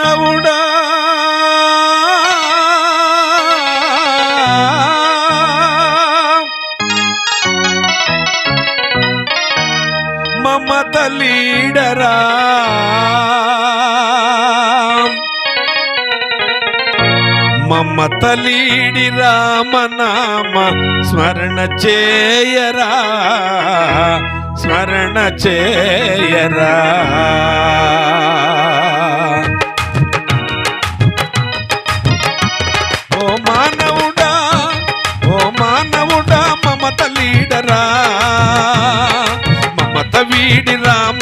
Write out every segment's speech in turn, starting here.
మానవుడా. మమత లీడరా మమత లీడి రామనామ స్మరణ చేయరా. స్మరణ చేయరా. వీడి రామ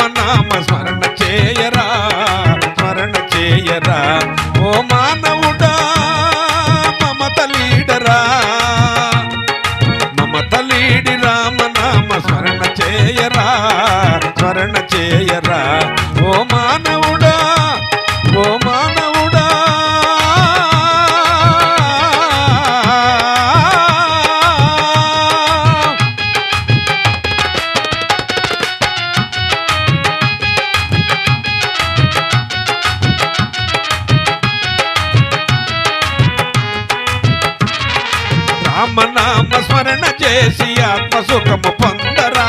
నామస్మరణ చేసి ఆత్మసుఖము పొందరా.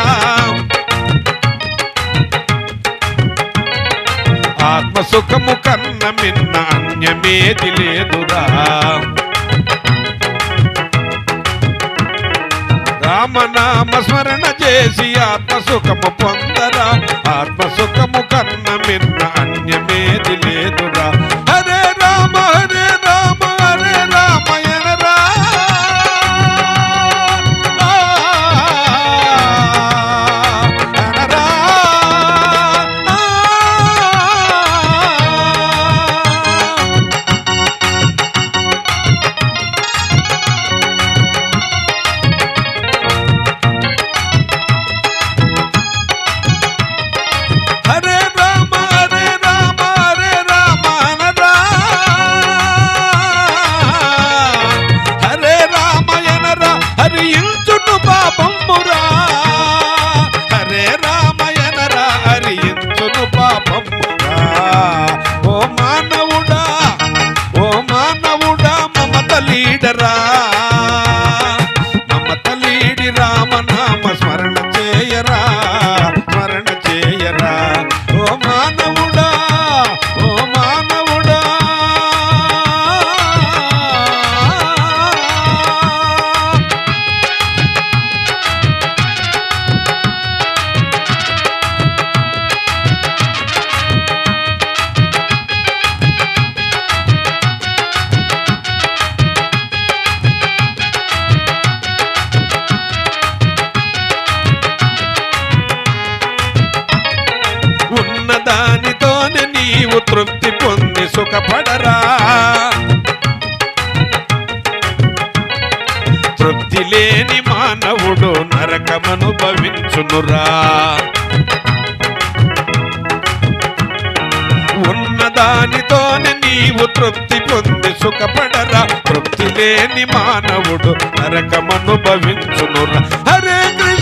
ఆత్మసుఖము కన్న మిన్న అన్యమేది లేదురా. రామనామస్మరణ చేసి ఆత్మసుఖము పొందరా. ఆత్మసుఖ papa. సుఖపడరా. తృప్తి లేని మానవుడు నరకమనుభవించునురా. ఉన్నదానితోనే నీవు తృప్తి పొంది సుఖపడరా. తృప్తి లేని మానవుడు నరకమనుభవించునురా. హరే కృష్ణ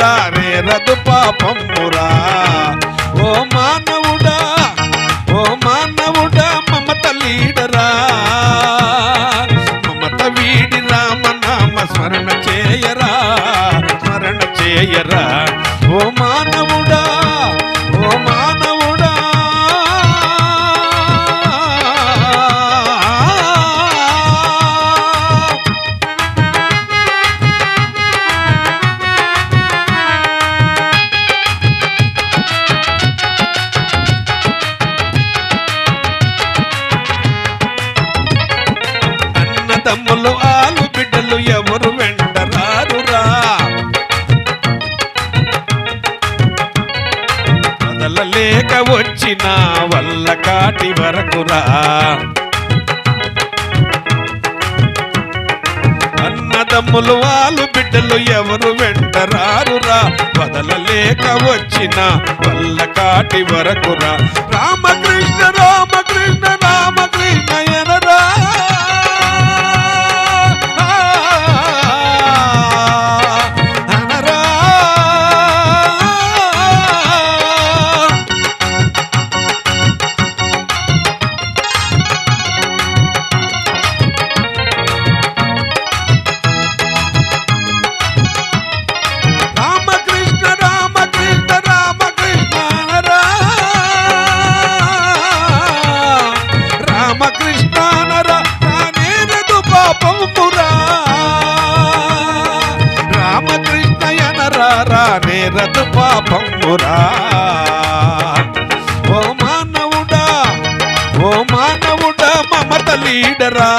రారే రదు పాపమ్మురా ఓ మా తమ్ములు ఆలు బిడ్డలు ఎవరు వెంట లేక కదలలేక వచ్చిన వల్ల కాటి వరకురా. అన్నదమ్ములు వాళ్ళు బిడ్డలు ఎవరు వెంట రారురా వదలలేక వచ్చిన వల్ల కాటి వరకురా. రామకృష్ణ రానేరదు పాపమురా ఓ మానవుడా ఓ మానవుడా మమత లీడరా.